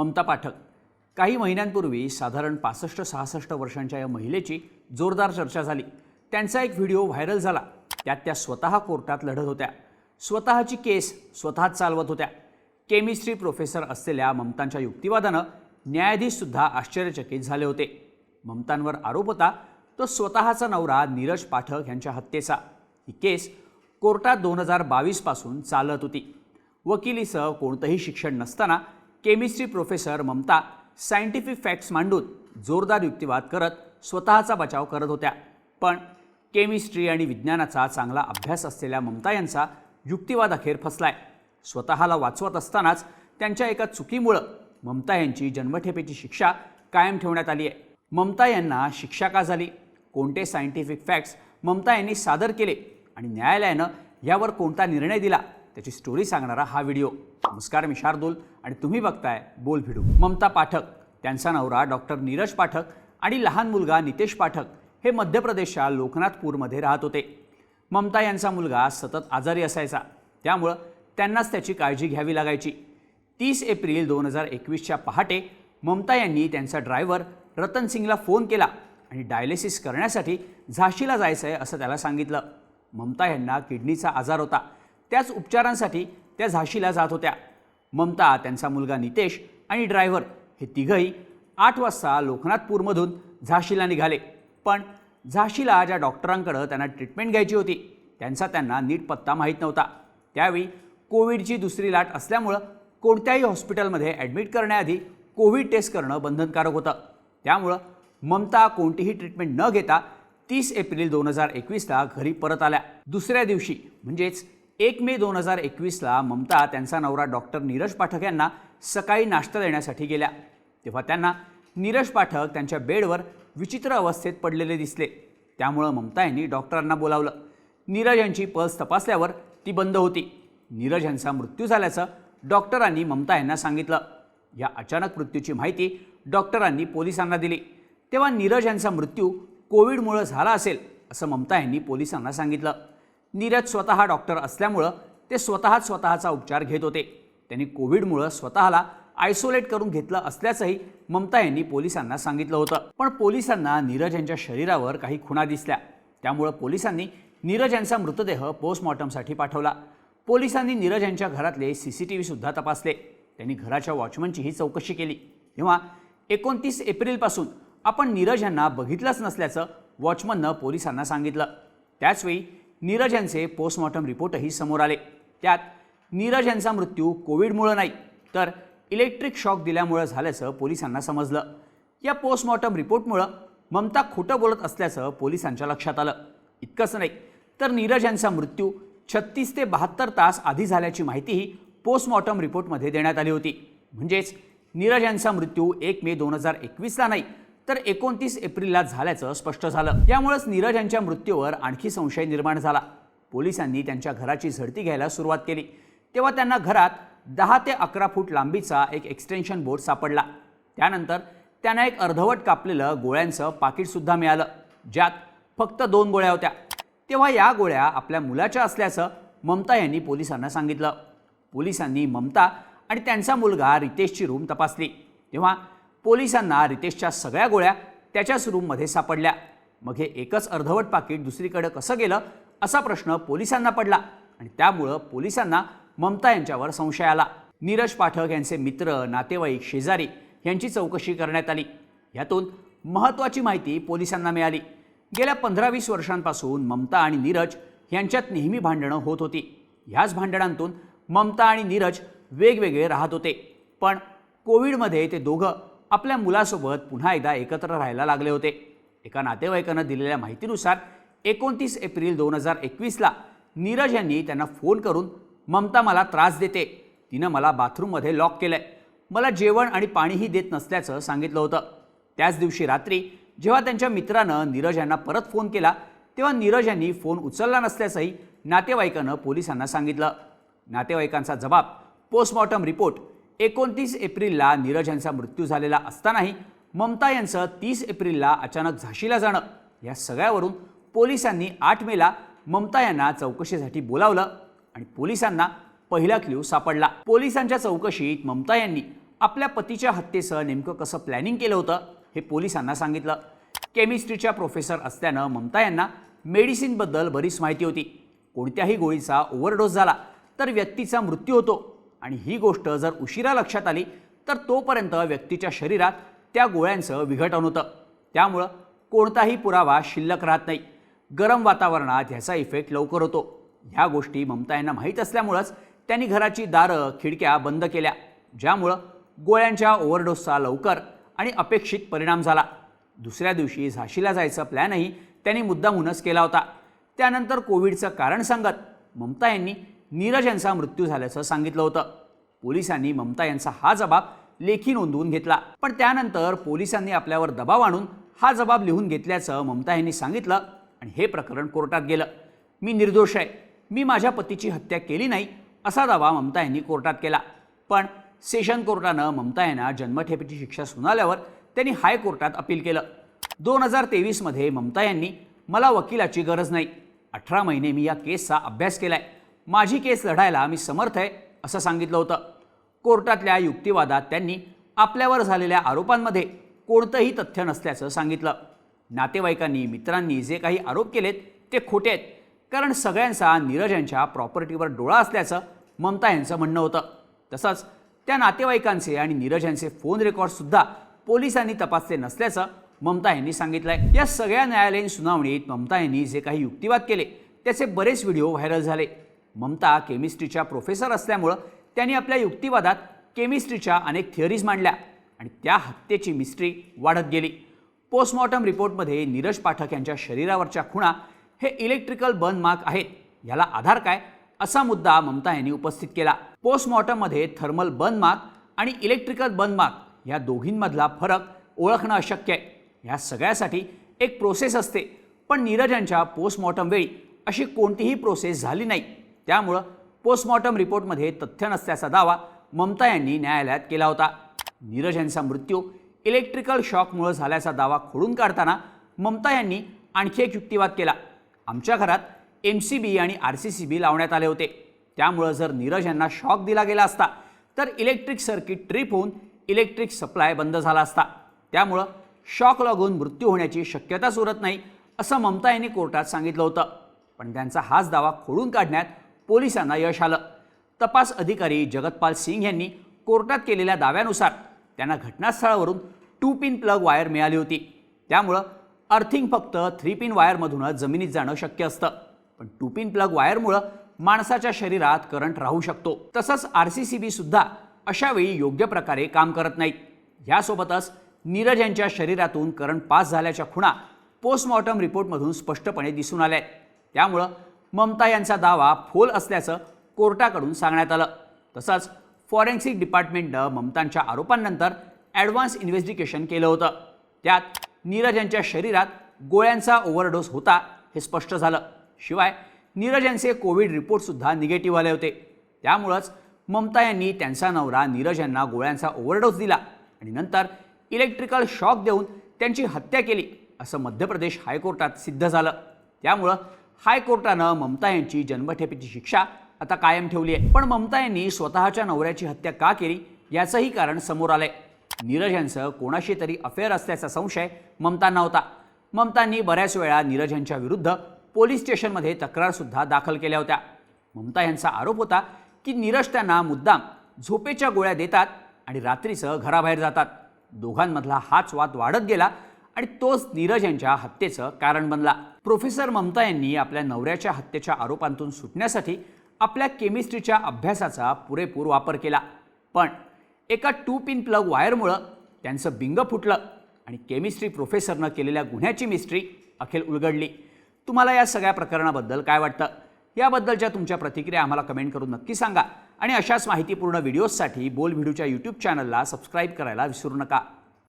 ममता पाठक. काही महिन्यांपूर्वी साधारण पासष्ट सहासष्ट वर्षांच्या या महिलेची जोरदार चर्चा झाली. त्यांचा एक व्हिडिओ व्हायरल झाला. त्यात त्या स्वतः कोर्टात लढत होत्या. स्वतःची केस स्वतःच चालवत होत्या. केमिस्ट्री प्रोफेसर असलेल्या ममतांच्या युक्तिवादानं न्यायाधीशसुद्धा आश्चर्यचकित झाले होते. ममतांवर आरोप होता तो स्वतःचा नवरा नीरज पाठक यांच्या हत्येचा. ही केस कोर्टात दोन हजार बावीसपासून चालत होती. वकिलीसह कोणतंही शिक्षण नसताना chemistry professor Mamata scientific facts मांडून जोरदार युक्तिवाद करत स्वतःचा बचाव करत होत्या. पण केमिस्ट्री आणि विज्ञानाचा चांगला अभ्यास असलेल्या ममता यांचा युक्तिवाद अखेर फसलाय. स्वतःला वाचवत असतानाच त्यांच्या एका चुकीमुळं ममता यांची जन्मठेपेची शिक्षा कायम ठेवण्यात आली आहे. ममता यांना शिक्षा का झाली? कोणते सायंटिफिक फॅक्ट्स ममता यांनी सादर केले? आणि न्यायालयानं यावर कोणता निर्णय दिला? त्याची स्टोरी सांगणारा हा व्हिडिओ नमस्कार मी शार्दूल आणि तुम्ही बघताय बोल भिडू. ममता पाठक त्यांचा नवरा डॉक्टर नीरज पाठक आणि लहान मुलगा नितेश पाठक हे मध्य प्रदेशच्या लोकनाथपूरमध्ये राहत होते. ममता यांचा मुलगा सतत आजारी असायचा. त्यामुळं त्यांनाच त्याची काळजी घ्यावी लागायची. तीस एप्रिल दोन हजार एकवीसच्या पहाटे ममता यांनी त्यांचा ड्रायव्हर रतन सिंगला फोन केला आणि डायलिसिस करण्यासाठी झाशीला जायचं आहे असं त्याला सांगितलं. ममता यांना किडनीचा आजार होता. त्याच उपचारांसाठी त्या झाशीला जात होत्या. ममता त्यांचा मुलगा नितेश आणि ड्रायव्हर हे तिघही आठ वाजता लोकनाथपूरमधून झाशीला निघाले. पण झाशीला ज्या डॉक्टरांकडं त्यांना ट्रीटमेंट घ्यायची होती त्यांचा त्यांना नीट पत्ता माहीत नव्हता. त्यावेळी कोविडची दुसरी लाट असल्यामुळं कोणत्याही हॉस्पिटलमध्ये ॲडमिट करण्याआधी कोविड टेस्ट करणं बंधनकारक होतं. त्यामुळं ममता कोणतीही ट्रीटमेंट न घेता तीस एप्रिल दोन हजार एकवीसला घरी परत आल्या. दुसऱ्या दिवशी म्हणजेच एक मे दोन हजार एकवीसला ममता त्यांचा नवरा डॉक्टर नीरज पाठक यांना सकाळी नाश्ता देण्यासाठी गेल्या. तेव्हा त्यांना नीरज पाठक त्यांच्या बेडवर विचित्र अवस्थेत पडलेले दिसले. त्यामुळं ममता यांनी डॉक्टरांना बोलावलं. नीरज यांची पल्स तपासल्यावर ती बंद होती. नीरज यांचा मृत्यू झाल्याचं डॉक्टरांनी ममता यांना सांगितलं. या अचानक मृत्यूची माहिती डॉक्टरांनी पोलिसांना दिली. तेव्हा नीरज यांचा मृत्यू कोविडमुळं झाला असेल असं ममता यांनी पोलिसांना सांगितलं. नीरज स्वतः डॉक्टर असल्यामुळं ते स्वतःच स्वतःचा उपचार घेत होते. त्यांनी कोविडमुळं स्वतःला आयसोलेट करून घेतलं असल्याचंही ममता यांनी पोलिसांना सांगितलं होतं. पण पोलिसांना नीरज यांच्या शरीरावर काही खुणा दिसल्या. त्यामुळं पोलिसांनी नीरज यांचा मृतदेह पोस्टमॉर्टमसाठी पाठवला. पोलिसांनी नीरज यांच्या घरातले सी सी टी व्हीसुद्धा तपासले. त्यांनी घराच्या वॉचमनचीही चौकशी केली. तेव्हा एकोणतीस एप्रिलपासून आपण नीरज यांना बघितलंच नसल्याचं वॉचमननं पोलिसांना सांगितलं. त्याचवेळी नीरज यांचे पोस्टमॉर्टम रिपोर्टही समोर आले. त्यात नीरज यांचा मृत्यू कोविडमुळं नाही तर इलेक्ट्रिक शॉक दिल्यामुळं झाल्याचं पोलिसांना समजलं. या पोस्टमॉर्टम रिपोर्टमुळं ममता खोटं बोलत असल्याचं पोलिसांच्या लक्षात आलं. इतकंच नाही तर नीरज यांचा मृत्यू छत्तीस ते बहात्तर तास आधी झाल्याची माहितीही पोस्टमॉर्टम रिपोर्टमध्ये देण्यात आली होती. म्हणजेच नीरज यांचा मृत्यू एक मे दोन हजार एकवीसला नाही तर एकोणतीस एप्रिलला झाल्याचं स्पष्ट झालं. यामुळेच नीरज यांच्या मृत्यूवर आणखी संशय निर्माण झाला. पोलिसांनी त्यांच्या घराची झडती घ्यायला सुरुवात केली. तेव्हा त्यांना घरात दहा ते अकरा फूट लांबीचा एक एक्सटेन्शन बोर्ड सापडला. त्यानंतर त्यांना एक अर्धवट कापलेलं गोळ्यांचं पाकिटसुद्धा मिळालं ज्यात फक्त दोन गोळ्या होत्या. तेव्हा या गोळ्या आपल्या मुलाच्या असल्याचं ममता यांनी पोलिसांना सांगितलं. पोलिसांनी ममता आणि त्यांचा मुलगा रितेशची रूम तपासली. तेव्हा पोलिसांना रितेशच्या सगळ्या गोळ्या त्याच्याच रूममध्ये सापडल्या. मग हे एकच अर्धवट पाकिट दुसरीकडे कसं गेलं असा प्रश्न पोलिसांना पडला आणि त्यामुळं पोलिसांना ममता यांच्यावर संशय आला. नीरज पाठक यांचे मित्र नातेवाईक शेजारी यांची चौकशी करण्यात आली. यातून महत्त्वाची माहिती पोलिसांना मिळाली. गेल्या पंधरा वीस वर्षांपासून ममता आणि नीरज यांच्यात नेहमी भांडणं होत होती. ह्याच भांडणांतून ममता आणि नीरज वेगवेगळे राहत होते. पण कोविडमध्ये ते दोघं आपल्या मुलासोबत पुन्हा एकदा एकत्र राहायला लागले होते. एका नातेवाईकानं दिलेल्या माहितीनुसार एकोणतीस एप्रिल दोन हजार एकवीसला नीरज यांनी त्यांना फोन करून ममता मला त्रास देते. तिनं मला बाथरूममध्ये लॉक केलंय. मला जेवण आणि पाणीही देत नसल्याचं सांगितलं होतं. त्याच दिवशी रात्री जेव्हा त्यांच्या मित्रानं नीरज यांना परत फोन केला तेव्हा नीरज यांनी फोन उचलला नसल्याचंही नातेवाईकानं पोलिसांना सांगितलं. नातेवाईकांचा जबाब पोस्टमॉर्टम रिपोर्ट एकोणतीस एप्रिलला नीरज यांचा मृत्यू झालेला असतानाही ममता यांचं तीस एप्रिलला अचानक झाशीला जाणं या सगळ्यावरून पोलिसांनी आठ मेला ममता यांना चौकशीसाठी बोलावलं आणि पोलिसांना पहिला क्ल्यू सापडला. पोलिसांच्या चौकशीत ममता यांनी आपल्या पतीच्या हत्येचं नेमकं कसं प्लॅनिंग केलं होतं हे पोलिसांना सांगितलं. केमिस्ट्रीच्या प्रोफेसर असल्यानं ममता यांना मेडिसिनबद्दल बरीच माहिती होती. कोणत्याही गोळीचा ओव्हरडोस झाला तर व्यक्तीचा मृत्यू होतो. आणि ही गोष्ट जर उशिरा लक्षात आली तर तोपर्यंत व्यक्तीच्या शरीरात त्या गोळ्यांचं विघटन होतं. त्यामुळं कोणताही पुरावा शिल्लक राहत नाही. गरम वातावरणात ह्याचा इफेक्ट लवकर होतो. ह्या गोष्टी ममता यांना माहीत असल्यामुळंच त्यांनी घराची दारं खिडक्या बंद केल्या ज्यामुळं गोळ्यांच्या ओव्हरडोसचा लवकर आणि अपेक्षित परिणाम झाला. दुसऱ्या दिवशी झाशीला जायचा प्लॅनही त्यांनी मुद्दामूनच केला होता. त्यानंतर कोविडचं कारण सांगत ममता यांनी नीरज यांचा मृत्यू झाल्याचं सांगितलं होतं. पोलिसांनी ममता यांचा हा जबाब लेखी नोंदवून घेतला. पण त्यानंतर पोलिसांनी आपल्यावर दबाव आणून हा जबाब लिहून घेतल्याचं ममता यांनी सांगितलं आणि हे प्रकरण कोर्टात गेलं. मी निर्दोष आहे. मी माझ्या पतीची हत्या केली नाही असा दावा ममता यांनी कोर्टात केला. पण सेशन कोर्टानं ममता यांना जन्मठेपेची शिक्षा सुनावल्यावर त्यांनी हायकोर्टात अपील केलं. दोन हजार तेवीसमध्ये ममता यांनी मला वकिलाची गरज नाही. अठरा महिने मी या केसचा अभ्यास केला आहे माझी केस लढायला मी समर्थ आहे असं सांगितलं होतं. कोर्टातल्या युक्तिवादात त्यांनी आपल्यावर झालेल्या आरोपांमध्ये कोणतंही तथ्य नसल्याचं सांगितलं. नातेवाईकांनी मित्रांनी जे काही आरोप केलेत ते खोटे आहेत. कारण सगळ्यांचा नीरज यांच्या प्रॉपर्टीवर डोळा असल्याचं ममता यांचं म्हणणं होतं. तसंच त्या नातेवाईकांचे आणि नीरज यांचे फोन रेकॉर्डसुद्धा पोलिसांनी तपासले नसल्याचं ममता यांनी सांगितलं आहे या सगळ्या न्यायालयीन सुनावणीत ममता यांनी जे काही युक्तिवाद केले त्याचे बरेच व्हिडिओ व्हायरल झाले. ममता केमिस्ट्रीच्या प्रोफेसर असल्यामुळं त्यांनी आपल्या युक्तिवादात केमिस्ट्रीच्या अनेक थिअरीज मांडल्या आणि त्या हत्येची मिस्ट्री वाढत गेली. पोस्टमॉर्टम रिपोर्टमध्ये नीरज पाठक यांच्या शरीरावरच्या खुणा हे इलेक्ट्रिकल बर्न मार्क आहेत. याला आधार काय? असा मुद्दा ममता यांनी उपस्थित केला. पोस्टमॉर्टममध्ये थर्मल बर्न मार्क आणि इलेक्ट्रिकल बर्न मार्क या दोघींमधला फरक ओळखणं अशक्य आहे. ह्या सगळ्यासाठी एक प्रोसेस असते. पण नीरज यांच्या पोस्टमॉर्टम वेळी अशी कोणतीही प्रोसेस झाली नाही. त्यामुळं पोस्टमॉर्टम रिपोर्टमध्ये तथ्य नसल्याचा दावा ममता यांनी न्यायालयात केला होता. नीरज यांचा मृत्यू इलेक्ट्रिकल शॉकमुळं झाल्याचा दावा खोडून काढताना ममता यांनी आणखी एक युक्तिवाद केला. आमच्या घरात एम सी बी आणि आर सी सी बी लावण्यात आले होते. त्यामुळं जर नीरज यांना शॉक दिला गेला असता तर इलेक्ट्रिक सर्किट ट्रिप होऊन इलेक्ट्रिक सप्लाय बंद झाला असता. त्यामुळं शॉक लागून मृत्यू होण्याची शक्यताच उरत नाही असं ममता यांनी कोर्टात सांगितलं होतं. पण त्यांचा हाच दावा खोडून काढण्यात पोलिसांना यश आलं. तपास अधिकारी जगतपाल सिंग यांनी कोर्टात केलेल्या दाव्यानुसार त्यांना घटनास्थळावरून टू पिन प्लग वायर मिळाली होती. त्यामुळं अर्थिंग फक्त थ्री पिन वायरमधूनच जमिनीत जाणं शक्य असतं. पण टू पिन प्लग वायरमुळं माणसाच्या शरीरात करंट राहू शकतो. तसंच आर सी सी बी सुद्धा अशावेळी योग्य प्रकारे काम करत नाहीत. ह्यासोबतच नीरज यांच्या शरीरातून करंट पास झाल्याच्या खुणा पोस्टमॉर्टम रिपोर्टमधून स्पष्टपणे दिसून आल्या. आहेत त्यामुळं ममता यांचा दावा फोल असल्याचं कोर्टाकडून सांगण्यात आलं. तसंच फॉरेन्सिक डिपार्टमेंटनं ममतांच्या आरोपांनंतर ॲडव्हान्स इन्व्हेस्टिगेशन केलं होतं. त्यात नीरज यांच्या शरीरात गोळ्यांचा ओव्हरडोस होता हे स्पष्ट झालं. शिवाय नीरज यांचे कोविड रिपोर्टसुद्धा निगेटिव्ह आले होते. त्यामुळंच ममता यांनी त्यांचा नवरा नीरज यांना गोळ्यांचा ओव्हरडोस दिला आणि नंतर इलेक्ट्रिकल शॉक देऊन त्यांची हत्या केली असं मध्य प्रदेश हायकोर्टात सिद्ध झालं. त्यामुळं हायकोर्टानं ममता यांची जन्मठेपेची शिक्षा आता कायम ठेवली आहे. पण ममता यांनी स्वतःच्या नवऱ्याची हत्या का केली? याचंही कारण समोर आलंय. नीरज यांचं कोणाशी तरी अफेअर असल्याचा संशय ममतांना होता. ममतांनी बऱ्याच वेळा नीरज यांच्या विरुद्ध पोलीस स्टेशनमध्ये तक्रारसुद्धा दाखल केल्या होत्या. ममता यांचा आरोप होता की नीरज त्यांना मुद्दाम झोपेच्या गोळ्या देतात आणि रात्रीचं घराबाहेर जातात. दोघांमधला हाच वाद वाढत गेला आणि तोच नीरज यांच्या हत्येचं कारण बनला. प्रोफेसर ममता यांनी आपल्या नवऱ्याच्या हत्येच्या आरोपांतून सुटण्यासाठी आपल्या केमिस्ट्रीच्या अभ्यासाचा पुरेपूर वापर केला. पण एका टू पिन प्लग वायरमुळं त्यांचं बिंग फुटलं आणि केमिस्ट्री प्रोफेसरनं केलेल्या गुन्ह्याची मिस्ट्री अखेर उलगडली. तुम्हाला या सगळ्या प्रकरणाबद्दल काय वाटतं? याबद्दलच्या तुमच्या प्रतिक्रिया आम्हाला कमेंट करून नक्की सांगा. आणि अशाच माहितीपूर्ण व्हिडिओजसाठी बोल व्हिडिओच्या यूट्यूब चॅनलला सबस्क्राईब करायला विसरू नका.